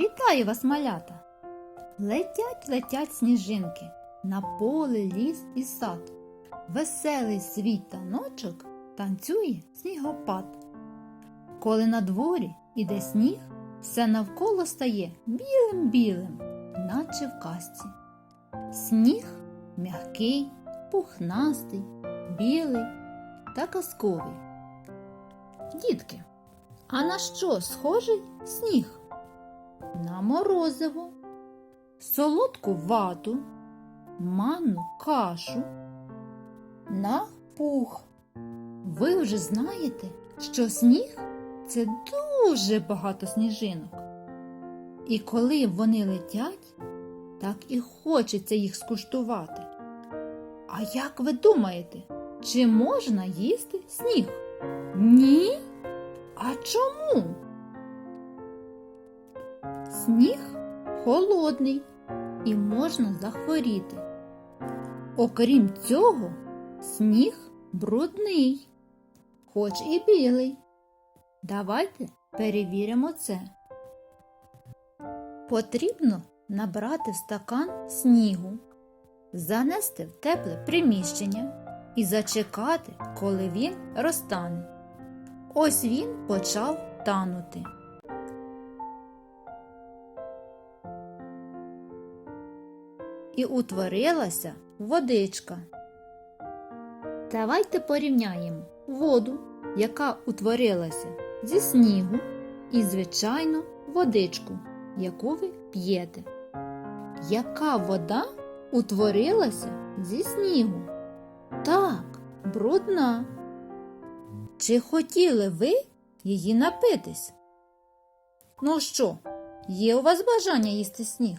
Вітаю вас, малята! Летять, летять сніжинки на поле, ліс і сад. Веселий свій таночок танцює снігопад. Коли на дворі іде сніг, все навколо стає білим-білим, наче в казці. Сніг м'який, пухнастий, білий та казковий. Дітки, а на що схожий сніг? На морозиво, солодку вату, манну кашу, на пух. Ви вже знаєте, що сніг це дуже багато сніжинок. І коли вони летять, так і хочеться їх скуштувати. А як ви думаєте, чи можна їсти сніг? Ні? А чому? Сніг холодний і можна захворіти. Окрім цього, сніг брудний, хоч і білий. Давайте перевіримо це. Потрібно набрати в стакан снігу, занести в тепле приміщення і зачекати, коли він розтане. Ось він почав танути. І утворилася водичка. Давайте порівняємо воду, яка утворилася зі снігу, і звичайну водичку, яку ви п'єте. Яка вода утворилася зі снігу? Так, брудна. Чи хотіли ви її напитись? Ну що, є у вас бажання їсти сніг?